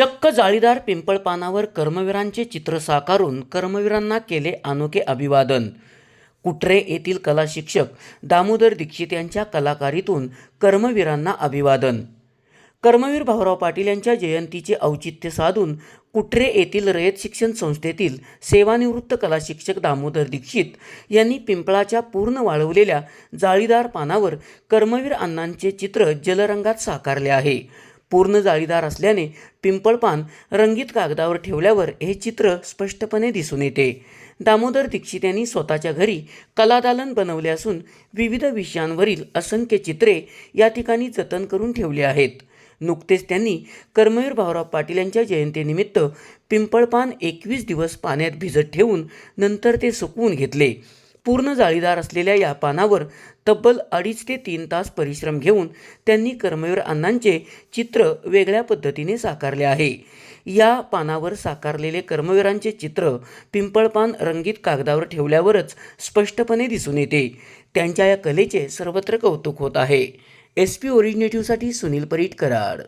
चक्क जाळीदार पिंपळपानावर कर्मवीरांचे चित्र साकारून कर्मवीरांना केले अनोखे अभिवादन. कुट्रे येथील कला शिक्षक दामोदर दीक्षित यांच्या कलाकारीतून कर्मवीरांना अभिवादन. कर्मवीर भाऊराव पाटील यांच्या जयंतीचे औचित्य साधून कुट्रे येथील रयत शिक्षण संस्थेतील सेवानिवृत्त कला शिक्षक दामोदर दीक्षित यांनी पिंपळाच्या पूर्ण वाळवलेल्या जाळीदार पानावर कर्मवीर अण्णांचे चित्र जलरंगात साकारले आहे. पूर्ण जाळीदार असल्याने पिंपळपान रंगीत कागदावर ठेवल्यावर हे चित्र स्पष्टपणे दिसून येते. दामोदर दीक्षित यांनी स्वतःच्या घरी कलादालन बनवले असून विविध विषयांवरील असंख्य चित्रे या ठिकाणी जतन करून ठेवली आहेत. नुकतेच त्यांनी कर्मवीर भाऊराव पाटील यांच्या जयंतीनिमित्त पिंपळपान एकवीस दिवस पाण्यात भिजत ठेवून नंतर ते सुकवून घेतले. पूर्ण जाळीदार असलेल्या या पानावर तब्बल अडीच ते तीन तास परिश्रम घेऊन त्यांनी कर्मवीर अण्णांचे चित्र वेगळ्या पद्धतीने साकारले आहे. या पानावर साकारलेले कर्मवीरांचे चित्र पिंपळपान रंगीत कागदावर ठेवल्यावरच स्पष्टपणे दिसून येते. त्यांच्या या कलेचे सर्वत्र कौतुक होत आहे. एस पी ओरिजिनेटिव्हसाठी सुनील परीट कराड.